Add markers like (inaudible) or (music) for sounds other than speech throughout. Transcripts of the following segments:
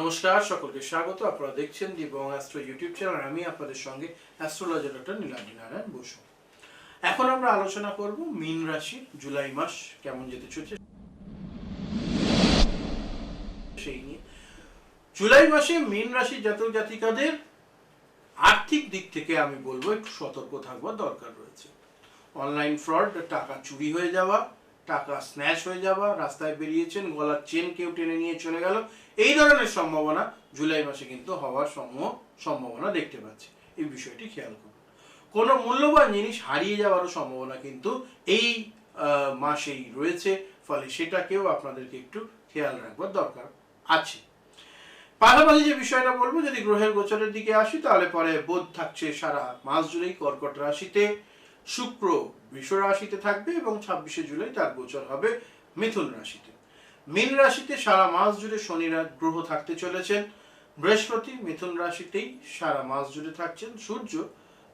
নমস্কার সকলকে স্বাগত। আপনারা দেখছেন the Bong Astro YouTube channel. আমি আপনাদের সঙ্গে অ্যাস্ট্রোলজার ডক্টর নীলাদ্রি নারায়ণ বসু। এখন আমরা আলোচনা করব মীন রাশি, জুলাই মাস কেমন যেতে চলছে সেই নিয়ে। জুলাই মাসে মীন রাশি জাতক জাতিকাদের আর্থিক দিক থেকে আমি বলব একটু সতর্ক থাকবার দরকার রয়েছে। অনলাইন ফ্রড, টাকা চুরি হয়ে যাওয়া টাকা স্ন্যাচ হয়ে যাওয়া, রাস্তায় বেরিয়েছেন, গলার চেন কেউ টেনে নিয়ে চলে গেল। এই ধরনের সম্ভাবনা জুলাই মাসে কিন্তু হওয়ার সম্ভব সম্ভাবনা দেখতে পাচ্ছি। এই বিষয়টি খেয়াল করুন। কোনো মূল্যবান জিনিস হারিয়ে যাওয়ারও সম্ভাবনা কিন্তু এই মাসেই রয়েছে, ফলে সেটাকেও আপনাদেরকে একটু খেয়াল রাখবার দরকার আছে। পাশাপাশি যে বিষয়টা বলব, যদি গ্রহের গোচরের দিকে আসি, তাহলে পরে বোধ থাকছে সারা মাস জুড়েই কর্কট রাশিতে শুক্র বৃষ রাশিতে থাকবে এবং ছাব্বিশে জুলাই তার গোচর হবে মিথুন রাশিতে। মীন রাশিতে সারা মাস জুড়ে শনি রা- গ্রহ থাকতে চলেছেন। বৃহস্পতি মিথুন রাশিতেই সারা মাস জুড়ে থাকছেন। সূর্য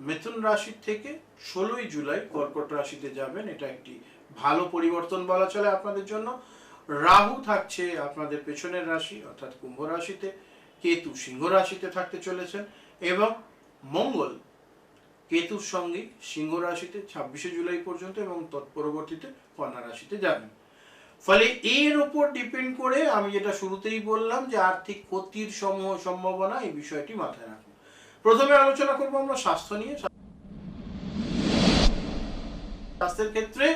মিথুন রাশি থেকে ষোলোই জুলাই কর্কট রাশিতে যাবেন। এটা একটি ভালো পরিবর্তন বলা চলে আপনাদের জন্য। রাহু থাকছে আপনাদের পেছনের রাশি, অর্থাৎ কুম্ভ রাশিতে। কেতু সিংহ রাশিতে থাকতে চলেছেন এবং মঙ্গল কেতুর সঙ্গে সিংহ রাশিতে ছাব্বিশে জুলাই পর্যন্ত এবং তৎপরবর্তীতে কন্যা রাশিতে যাবেন ফলে এর উপর ডিপেন্ড করে আমি যেটা শুরুতেই বললাম যে আর্থিক ক্ষতির সমূহ সম্ভাবনা এই বিষয়টি মাথায় রাখুন প্রথমে আলোচনা করব আমরা স্বাস্থ্য নিয়ে। স্বাস্থ্যের ক্ষেত্রে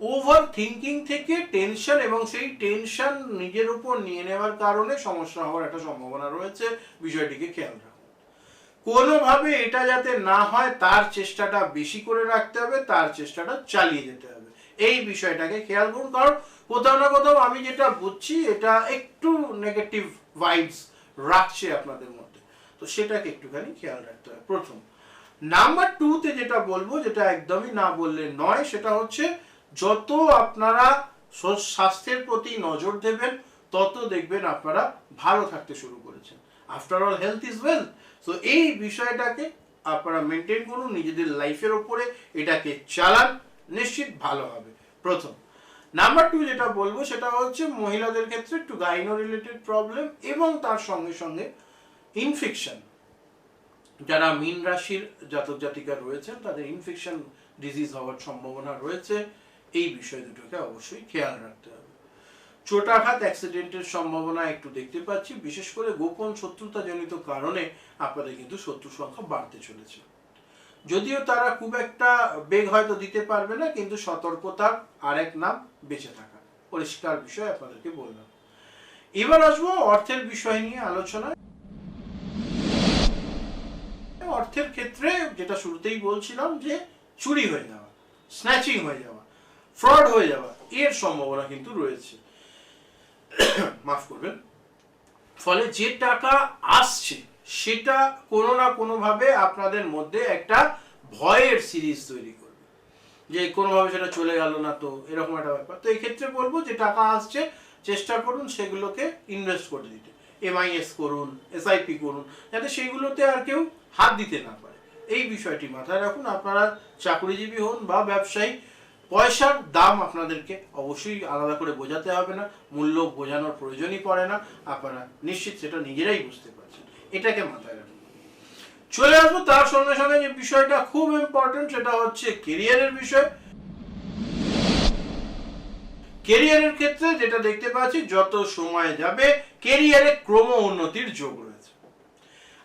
ওভার থিঙ্কিং থেকে টেনশন এবং সেই টেনশন নিজের উপর নিয়ে নেওয়ার কারণে সমস্যা হওয়ার একটা সম্ভাবনা রয়েছে। বিষয়টিকে খেয়াল রাখুন কোনোভাবে এটা যাতে না হয়, তার চেষ্টাটা বেশি করে রাখতে হবে, তার চেষ্টাটা চালিয়ে যেতে হবে। এই বিষয়টাকে খেয়াল করুন, কারণ কোথাও না কোথাও আমি যেটা বুঝছি, এটা একটু নেগেটিভ ভাইবস রাখছে আপনাদের মধ্যে। তো সেটাকে একটুখানি খেয়াল রাখতে হবে। প্রথম নাম্বার টুতে যেটা বলব, যেটা একদমই না বললে নয়, সেটা হচ্ছে যত আপনারা স্বাস্থ্যের প্রতি নজর দেবেন, তত দেখবেন আপনারা ভালো থাকতে শুরু করেছেন। After all health is wealth so এই বিষয়টাকে আপনারা মেনটেন করুন, নিজেদের লাইফের ওপরে এটাকে চালান, নিশ্চিত ভালো হবে। প্রথম। নাম্বার টু যেটা বলব, সেটা হচ্ছে মহিলাদের ক্ষেত্রে একটু গাইনো রিলেটেড প্রবলেম এবং তার সঙ্গে সঙ্গে ইনফেকশন যারা মিন রাশির জাতক জাতিকা রয়েছেন, তাদের ইনফেকশন ডিজিজ হওয়ার সম্ভাবনা রয়েছে। এই বিষয় দুটোকে অবশ্যই খেয়াল রাখতে হবে। চোটাঘাত অ্যাক্সিডেন্টের সম্ভাবনা একটু দেখতে পাচ্ছি। বিশেষ করে গোপন শত্রুতা জনিত কারণে আপনাদের কিন্তু শত্রু সংখ্যা বাড়তে চলেছে। যদিও তারা খুব একটা বেগ হয়তো দিতে পারবে না, কিন্তু সতর্কতার আরেক নাম বেঁচে থাকা। পরিষ্কার বিষয় আপনাদেরকে বললাম এবার আসব অর্থের বিষয় নিয়ে আলোচনা অর্থের ক্ষেত্রে যেটা শুরুতেই বলছিলাম যে চুরি হয়ে যাওয়া স্ন্যাচিং হয়ে যাওয়া ফ্রড হয়ে যাওয়া, এর সম্ভাবনা কিন্তু রয়েছে। (coughs) মাফ করবেন। ফলে যে টাকা আসছে, সেটা কোনো না কোনোভাবে আপনাদের মধ্যে একটা ভয়ের সিরিজ তৈরি করবে। যে কোনোভাবে সেটা চলে গেল না তো, এরকম একটা ব্যাপার। তো এই ক্ষেত্রে বলব যে টাকা আসছে, চেষ্টা করুন সেগুলোকে ইনভেস্ট করে দিতে। এমআইএস করুন এসআইপি করুন, যাতে সেইগুলোতে আর কেউ হাত দিতে না পারে। এই বিষয়টি মাথায় রাখুন। আপনারা চাকরিজীবী হন বা ব্যবসায়ী পয়সার দাম আপনাদেরকে অবশ্যই আলাদা করে বোঝাতে হবে না, মূল্য বোঝানোর প্রয়োজনই পড়ে না, আপনারা নিশ্চিত সেটা নিজেরাই বুঝতে পারছেন। এটাকে মাথায় রাখুন। চলে আসব তার সঙ্গে সঙ্গে যে বিষয়টা খুব ইম্পর্টেন্ট সেটা হচ্ছে কেরিয়ারের বিষয়। কেরিয়ারের ক্ষেত্রে যেটা দেখতে পাচ্ছি, যত সময় যাবে কেরিয়ারে ক্রম উন্নতির যোগ রয়েছে।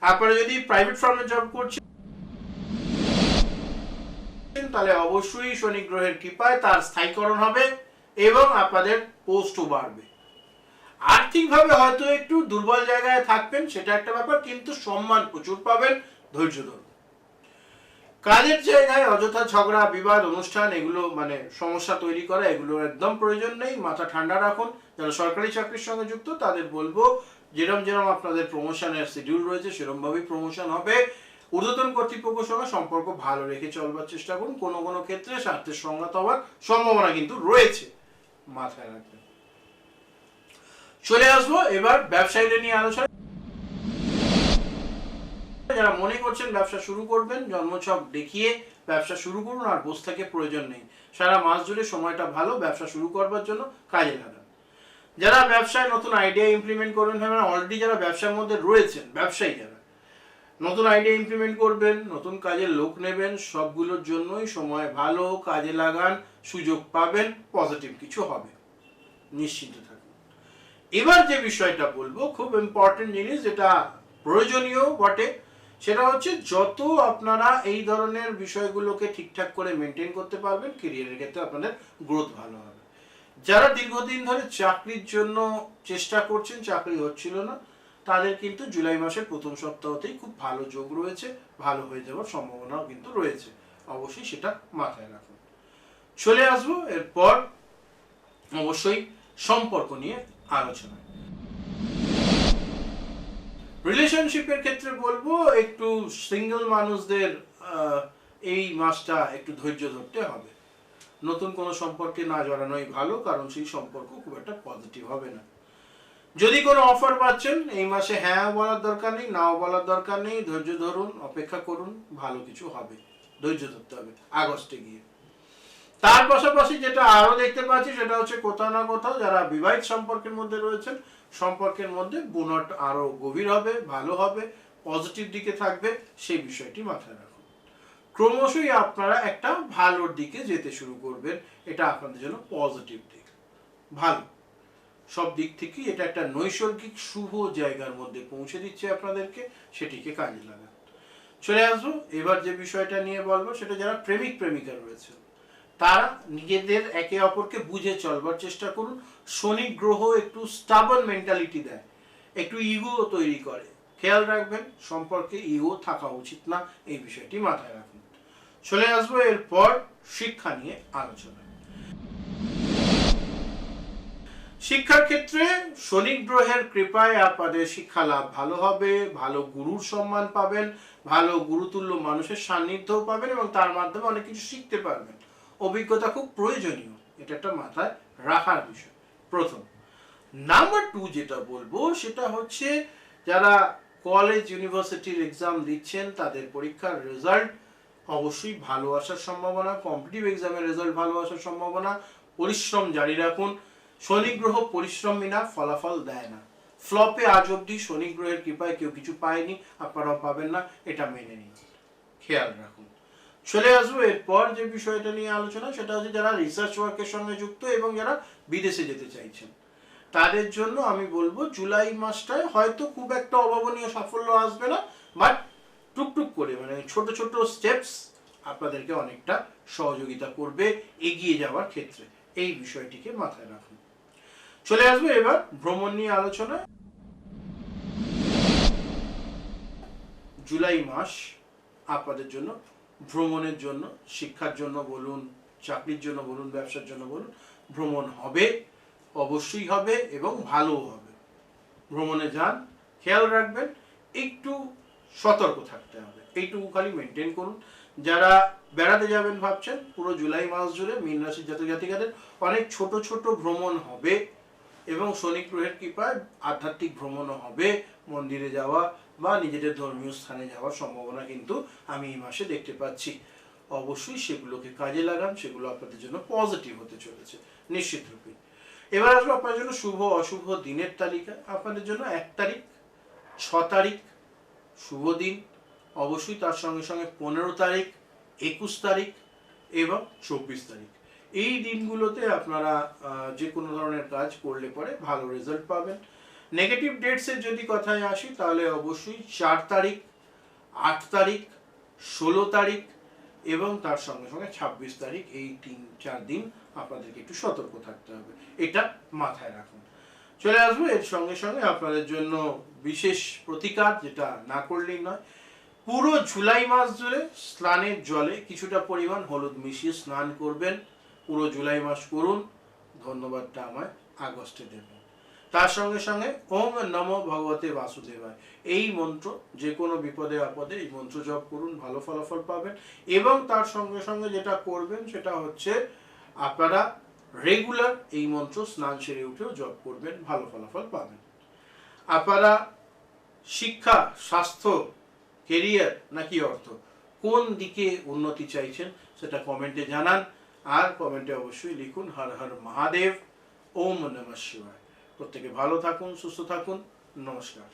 আপনারা যদি প্রাইভেট ফার্মে জব করছেন তাহলে অবশ্যই শনি গ্রহের কৃপায় তার স্থায়ীকরণ হবে এবং আপনাদের পোস্টও বাড়বে। আর্থিকভাবে হয়তো একটু দুর্বল জায়গায় থাকবেন, সেটা একটা ব্যাপার, কিন্তু সম্মান প্রচুর পাবেন ধৈর্য ধরুন। কাজের জায়গায় অযথা ঝগড়া, বিবাদ, অনুষ্ঠান, এগুলো মানে সমস্যা তৈরি করা, এগুলো একদম প্রয়োজন নেই। মাথা ঠান্ডা রাখুন। যারা সরকারি চাকরির সঙ্গে যুক্ত, তাদের বলব, যেরম যেরম আপনাদের প্রমোশনের শিডিউল রয়েছে সেরম ভাবেই প্রমোশন হবে। ঊর্ধ্বতন কর্তৃপক্ষের সঙ্গে সম্পর্ক ভালো রেখে চলবার চেষ্টা করুন। কোনো কোনো ক্ষেত্রে স্বার্থের সংঘাত হওয়ার সম্ভাবনা কিন্তু রয়েছে। মাথায় রাখবেন চলে আসব এবার ব্যবসায়ীদের নিয়ে আলোচনা। যারা মনে করছেন ব্যবসা শুরু করবেন, জন্মছক দেখিয়ে ব্যবসা শুরু করুন আর বসে থেকে প্রয়োজন নেই। সারা মাস জুড়ে সময়টা ভালো, ব্যবসা শুরু করবার জন্য কাজে লাগান। যারা ব্যবসায় নতুন আইডিয়া ইমপ্লিমেন্ট করবেন অলরেডি যারা ব্যবসার মধ্যে রয়েছেন ব্যবসায়ী যারা নতুন আইডিয়া ইমপ্লিমেন্ট করবেন, নতুন কাজের লোক নেবেন, সবগুলোর জন্যই সময় ভালো, কাজে লাগান, সুযোগ পাবেন পজিটিভ কিছু হবে। নিশ্চিন্ত থাকুন। এবার যে বিষয়টা বলব, খুব ইম্পর্টেন্ট জিনিস যেটা প্রয়োজনীয় বটে, সেটা হচ্ছে যত আপনারা এই ধরনের বিষয়গুলোকে ঠিকঠাক করে মেনটেন করতে পারবেন কেরিয়ারের ক্ষেত্রে আপনাদের গ্রোথ ভালো হবে। যারা দীর্ঘদিন ধরে চাকরির জন্য চেষ্টা করছেন, চাকরি হচ্ছিল না তাদের কিন্তু জুলাই মাসের প্রথম সপ্তাহতেই খুব ভালো যোগ রয়েছে, ভালো হয়ে যাওয়ার সম্ভাবনাও কিন্তু রয়েছে। অবশ্যই সেটা মাথায় রাখুন। চলে আসব এরপর অবশ্যই সম্পর্ক নিয়ে আলোচনা রিলেশনশিপের ক্ষেত্রে বলব, একটু সিঙ্গেল মানুষদের এই মাসটা একটু ধৈর্য ধরতে হবে। নতুন কোনো সম্পর্কে না জড়ানোই ভালো, কারণ সেই সম্পর্ক খুব একটা পজিটিভ হবে না। যদি কোনো অফার পাচ্ছেন, এই মাসে হ্যাঁ বলার দরকার নেই, নাও বলার দরকার নেই, ধৈর্য ধরুন, অপেক্ষা করুন, ভালো কিছু হবে, ধৈর্য ধরতে হবে, আগস্টে গিয়ে। তার পাশাপাশি যেটা আরও দেখতে পাচ্ছি, সেটা হচ্ছে কোথাও না কোথাও যারা বিবাহিত সম্পর্কের মধ্যে রয়েছেন, সম্পর্কের মধ্যে বুনট আরও গভীর হবে, ভালো হবে পজিটিভ দিকে থাকবে, সেই বিষয়টি মাথায় রাখুন। ক্রমশই আপনারা একটা ভালোর দিকে যেতে শুরু করবেন, এটা আপনাদের জন্য পজিটিভ দিক। ভালো। সব দিক থেকেই এটা একটা নৈসর্গিক, শুভ জায়গার মধ্যে পৌঁছে দিচ্ছে আপনাদেরকে, সেটিকে কাজে লাগান চলে আসব, এবার যে বিষয়টা নিয়ে বলব, সেটা যারা প্রেমিক, প্রেমিকা রয়েছে, তারা নিজেদের একে অপরকে বুঝে চলবার চেষ্টা করুন। শনি গ্রহ একটু স্টাবন মেন্টালিটি দেয়, একটু ইগো তৈরি করে। খেয়াল রাখবেন, সম্পর্কে ইগো থাকা উচিত না, এই বিষয়টি মাথায় রাখুন। চলে আসব, এরপর শিক্ষা নিয়ে আলোচনা। শিক্ষার ক্ষেত্রে শনি গ্রহের কৃপায় আপনাদের শিক্ষা লাভ ভালো হবে, ভালো গুরুর সম্মান পাবেন, ভালো গুরুতুল্য মানুষের সান্নিধ্যও পাবেন এবং তার মাধ্যমে অনেক কিছু শিখতে পারবেন। অভিজ্ঞতা খুব প্রয়োজনীয়, এটা একটা মাথায় রাখার বিষয়। প্রথম নাম্বার টু যেটা বলব, সেটা হচ্ছে যারা কলেজ ইউনিভার্সিটির এক্সাম দিচ্ছেন, তাদের পরীক্ষার রেজাল্ট অবশ্যই ভালো আসার সম্ভাবনা কম্পিটিভ এক্সামের রেজাল্ট ভালো আসার সম্ভাবনা, পরিশ্রম জারি রাখুন। শনি গ্রহ পরিশ্রম বিনা ফলাফল দেয় না। ফ্লপে আজ অবধি শনি গ্রহের কৃপায় কেউ কিছু পায়নি, আপনারাও পাবেন না, এটা মেনে নিন। খেয়াল রাখুন। চলে আসব এরপর যে বিষয়টা নিয়ে আলোচনা, সেটা হচ্ছে যারা রিসার্চ ওয়ার্কের সঙ্গে যুক্ত এবং যারা বিদেশে যেতে চাইছেন। তাদের জন্য আমি বলব, জুলাই মাসটায় হয়তো খুব একটা অভাবনীয় সাফল্য আসবে না বাট টুকটুক করে মানে ছোট ছোট স্টেপস আপনাদেরকে অনেকটা সহযোগিতা করবে এগিয়ে যাওয়ার ক্ষেত্রে। এই বিষয়টিকে মাথায় রাখুন। চলে আসবে এবার ভ্রমণ নিয়ে আলোচনা। জুলাই মাস, আপনাদের জন্য, ভ্রমণের জন্য, শিক্ষার জন্য বলুন, চাকরির জন্য বলুন, ব্যবসার জন্য বলুন, ভ্রমণ হবে, অবশ্যই হবে এবং ভালোও হবে। ভ্রমণে যান, খেয়াল রাখবেন, একটু সতর্ক থাকতে হবে এইটুকু খালি মেনটেন করুন। যারা বেড়াতে যাবেন ভাবছেন, পুরো জুলাই মাস জুড়ে মীন রাশির জাতক জাতিকাদের অনেক ছোট ছোট ভ্রমণ হবে। এবং শনি গ্রহের কৃপায় আধ্যাত্মিক ভ্রমণও হবে, মন্দিরে যাওয়া বা নিজেদের ধর্মীয় স্থানে যাওয়ার সম্ভাবনা কিন্তু আমি এই মাসে দেখতে পাচ্ছি। অবশ্যই সেগুলোকে কাজে লাগান, সেগুলো আপনাদের জন্য পজিটিভ হতে চলেছে, নিশ্চিত রূপে। এবার আসব আপনার জন্য শুভ অশুভ দিনের তালিকা। আপনাদের জন্য এক তারিখ, ছ তারিখ, শুভ দিন। অবশ্যই তার সঙ্গে সঙ্গে পনেরো তারিখ, একুশ তারিখ এবং চব্বিশ তারিখ। এই দিনগুলোতে আপনারা যে কোনো ধরনের কাজ করলে পরে ভালো রেজাল্ট পাবেন। নেগেটিভ ডেটসের যদি কথায় আসি, তাহলে অবশ্যই চার তারিখ, আট তারিখ, ষোলো তারিখ এবং তার সঙ্গে সঙ্গে ছাব্বিশ তারিখ এই তিন, চার দিন আপনাদেরকে একটু সতর্ক থাকতে হবে। এটা মাথায় রাখুন। চলে আসব, এর সঙ্গে সঙ্গে আপনাদের জন্য বিশেষ প্রতিকার, যেটা না করলেই নয়। পুরো জুলাই মাস ধরে স্নানের জলে কিছুটা পরিমাণ হলুদ মিশিয়ে স্নান করবেন। পুরো জুলাই মাস করুন, ধন্যবাদটা আমায় আগস্টে দেবেন। তার সঙ্গে সঙ্গে, ওম নম ভগবতে বাসুদেবায়। এই মন্ত্র যে কোনো বিপদে আপদে এই মন্ত্র জপ করুন, ভালো ফলাফল পাবেন। এবং তার সঙ্গে সঙ্গে যেটা করবেন, সেটা হচ্ছে আপনারা রেগুলার এই মন্ত্র স্নান সেরে উঠেও জপ করবেন, ভালো ফলাফল পাবেন। আপনারা শিক্ষা, স্বাস্থ্য কেরিয়ার নাকি অর্থ, কোন দিকে উন্নতি চাইছেন, সেটা কমেন্টে জানান। আর কমেন্টে অবশ্যই লিখুন হর হর মহাদেব, ওম নমঃ শিবায়। প্রত্যেকে ভালো থাকুন, সুস্থ থাকুন, নমস্কার।